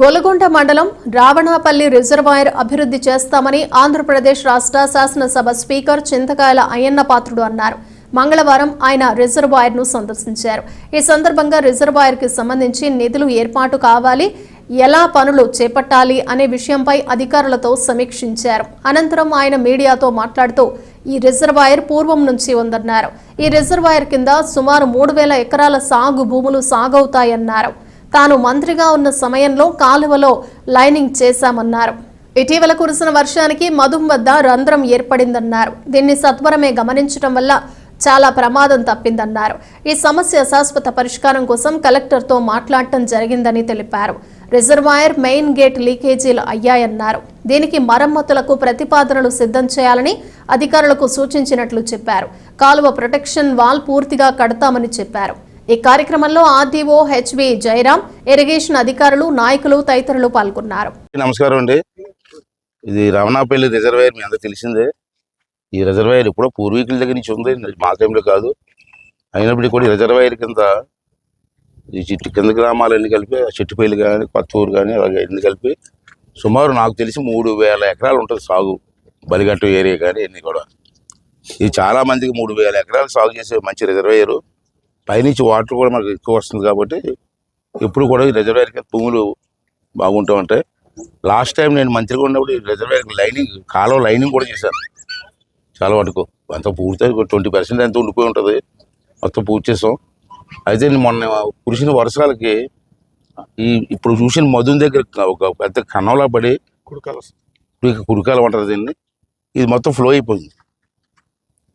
గోలగొండ మండలం రావణాపల్లి రిజర్వాయర్ అభివృద్ధి చేస్తామని ఆంధ్రప్రదేశ్ రాష్ట్ర శాసనసభ స్పీకర్ చింతకాయల అయ్యన్న పాత్రుడు అన్నారు. మంగళవారం ఆయన రిజర్వాయర్ను సందర్శించారు. ఈ సందర్భంగా రిజర్వాయర్కి సంబంధించి నిధులు ఏర్పాటు కావాలి ఎలా పనులు చేపట్టాలి అనే విషయంపై అధికారులతో సమీక్షించారు. అనంతరం ఆయన మీడియాతో మాట్లాడుతూ ఈ రిజర్వాయర్ పూర్వం నుంచి ఉందన్నారు. ఈ రిజర్వాయర్ కింద సుమారు మూడు వేల ఎకరాల సాగు భూములు సాగవుతాయన్నారు. తాను మంత్రిగా ఉన్న సమయంలో కాలువలో లైనింగ్ చేశామన్నారు. ఇటీవల కురిసిన వర్షానికి మధుం వద్ద రంధ్రం ఏర్పడిందన్నారు. దీన్ని సత్వరమే గమనించడం వల్ల చాలా ప్రమాదం తప్పిందన్నారు. ఈ సమస్య శాశ్వత పరిష్కారం కోసం కలెక్టర్తో మాట్లాడటం జరిగిందని తెలిపారు. రిజర్వాయర్ మెయిన్ గేట్ లీకేజీలు అయ్యాయన్నారు. దీనికి మరమ్మతులకు ప్రతిపాదనలు సిద్ధం చేయాలని అధికారులకు సూచించినట్లు చెప్పారు. కాలువ ప్రొటెక్షన్ వాల్ పూర్తిగా కడతామని చెప్పారు. ఈ కార్యక్రమంలో ఆర్డీఓ హెచ్వి జయరాం ఇరిగేషన్ అధికారులు నాయకులు తదితరులు పాల్గొన్నారు. నమస్కారం అండి. ఇది రమణాపల్లి రిజర్వాయర్ మీ అందరూ తెలిసిందే. ఈ రిజర్వాయర్ ఎప్పుడో పూర్వీకుల దగ్గర నుంచి ఉంది మా టైంలో కాదు. అయినప్పటికీ కూడా రిజర్వేయర్ రిజర్వాయర్ కింద ఈ చిట్టు కింద గ్రామాలన్నీ కలిపి చెట్టుపల్లి కానీ కొత్తూరు కానీ అలాగే అన్ని కలిపి సుమారు నాకు తెలిసి మూడు వేల ఎకరాలు ఉంటుంది సాగు. బలిగట్టు ఏరియా కానీ అన్నీ కూడా. ఇది చాలా మందికి మూడు వేల ఎకరాలు సాగు చేసే మంచి రిజర్వేయరు. పైనుంచి వాటర్ కూడా మనకు ఎక్కువ వస్తుంది కాబట్టి ఎప్పుడు కూడా ఈ రిజర్వాయర్ కింద భూములు బాగుంటూ ఉంటాయి. లాస్ట్ టైం నేను మంత్రిగా ఉన్నప్పుడు ఈ రిజర్వాయర్ లైనింగ్ కాలువ లైనింగ్ కూడా చేశాను. చాలా వరకు అంత పూర్తి ట్వంటీ పర్సెంట్ ఎంత ఉండిపోయి ఉంటుంది. మొత్తం పూర్తి చేసాం. అయితే మొన్న కురిసిన వర్షాలకి ఈ ఇప్పుడు చూసిన మధుని దగ్గర ఒక పెద్ద కన్నంలా పడి కుడికాల కుడికాల ఉంటుంది దీన్ని. ఇది మొత్తం ఫ్లో అయిపోయింది.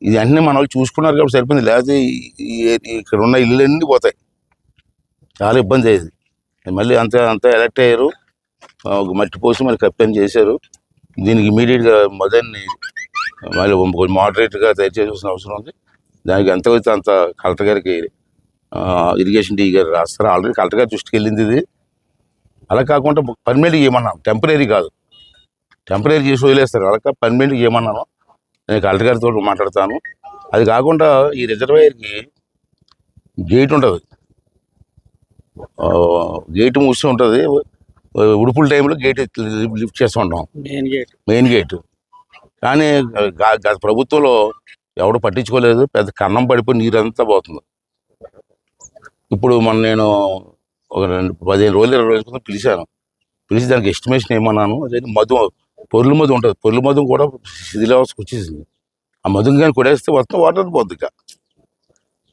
ఇది అన్నీ మన వాళ్ళు చూసుకున్నారు కాబట్టి సరిపోయింది. లేకపోతే ఇక్కడ ఉన్న ఇల్లులన్నీ పోతాయి. చాలా ఇబ్బంది అయ్యేది. మళ్ళీ అంత అంతా ఎలక్ట్ అయ్యారు. ఒక మట్టి పోసి మరి కప్పని చేశారు. దీనికి ఇమీడియట్గా మొదటిని మళ్ళీ మోడరేట్గా చేయాల్సిన అవసరం ఉంది. దానికి ఎంత అయితే అంత కలెక్టర్ గారికి ఇరిగేషన్ డీ గారు రాస్తారు. ఆల్రెడీ కలెక్టర్ గారి దృష్టికి వెళ్ళింది ఇది. అలా కాకుండా పర్మనెంట్గా ఏమన్నాను టెంపరీ కాదు. టెంపరీ చేసి వదిలేస్తారు. అలా పర్మనెంట్గా ఏమన్నాను నేను కలెక్టర్ గారితో మాట్లాడతాను. అది కాకుండా ఈ రిజర్వాయర్కి గేట్ ఉంటుంది. గేట్ మూసి ఉంటుంది. ఉడుపుల టైంలో గేట్ లిఫ్ట్ చేస్తూ ఉంటాం. Main gate. Main gate. కానీ గత ప్రభుత్వంలో ఎవడు పట్టించుకోలేదు. పెద్ద కన్నం పడిపోయి నీరంతా పోతుంది. ఇప్పుడు మొన్న నేను ఒక రెండు పదిహేను రోజులు ఇరవై రోజుల క్రితం పిలిచాను. పిలిచి దానికి ఎస్టిమేషన్ ఏమన్నాను? అదే మధు పొర్లు మధు ఉంటుంది. పొర్లు మధు కూడా శిథిలావస్థకు వచ్చేసింది. ఆ మధుని కానీ కొడేస్తే మొత్తం వాటర్ పోద్ది ఇక.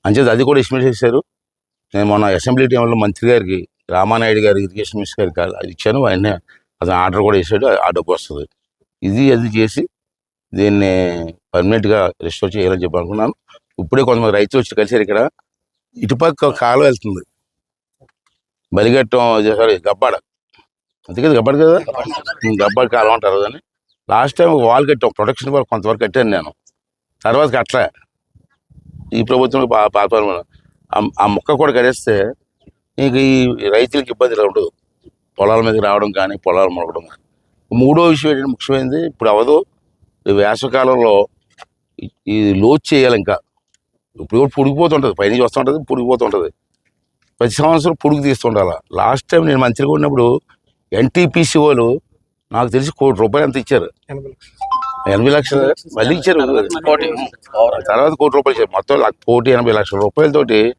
అంచేది అది కూడా ఎస్టిమేట్ చేశారు. నేను మొన్న అసెంబ్లీ టైంలో మంత్రి గారికి రామానాయుడు గారి ఇరిగేషన్ మినిస్టర్ గారికి అది ఇచ్చాను. ఆయన అతను ఆర్డర్ కూడా వేసాడు ఆ డబ్బు వస్తుంది. ఇది అది చేసి దీన్ని పర్మనెంట్గా రిస్టోర్ చేయాలని చెప్పి అనుకున్నాను. ఇప్పుడే కొంతమంది రైతులు వచ్చి కలిసారు ఇక్కడ. ఇటుపక్క కాలువ వెళ్తుంది. బలిగట్టం సారీ గబ్బాడ. అంతే కదా. కదా గబ్బడి కాలం అంటారు కానీ లాస్ట్ టైం వాల్ కట్టాం ప్రొటెక్షన్ కూడా కొంతవరకు కట్టాను నేను. తర్వాత కట్టలే. ఈ ప్రభుత్వం పా- పాపాలు ఆ- మొక్క కూడా కడేస్తే ఇంక ఈ రైతులకి ఇబ్బంది ఉండదు. పొలాల మీదకి రావడం కానీ పొలాలు మొలకడం కానీ. మూడో విషయం ఏంటంటే ముఖ్యమైనది ఇప్పుడు అవదు. వేసవకాలంలో ఈ- లోడ్ చేయాలి ఇంకా. ఇప్పుడు కూడా పుడిగిపోతుంటుంది. పైనుంచి వస్తుంటుంది పుడిగిపోతుంటుంది ప్రతి సంవత్సరం పుడుగు తీస్తుండాలి. లాస్ట్ టైం నేను మంచిగా ఉన్నప్పుడు ఎన్టీపీసీ వాళ్ళు నాకు తెలిసి కోటి రూపాయలు ఎంత ఇచ్చారు. ఎనభై లక్షలు. మళ్ళీ ఇచ్చారు. తర్వాత కోటి రూపాయలు ఇచ్చారు. మొత్తం కోటి ఎనభై లక్షల రూపాయలతోటి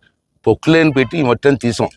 పొక్కులేని పెట్టి ఈ మట్టి తీసాం.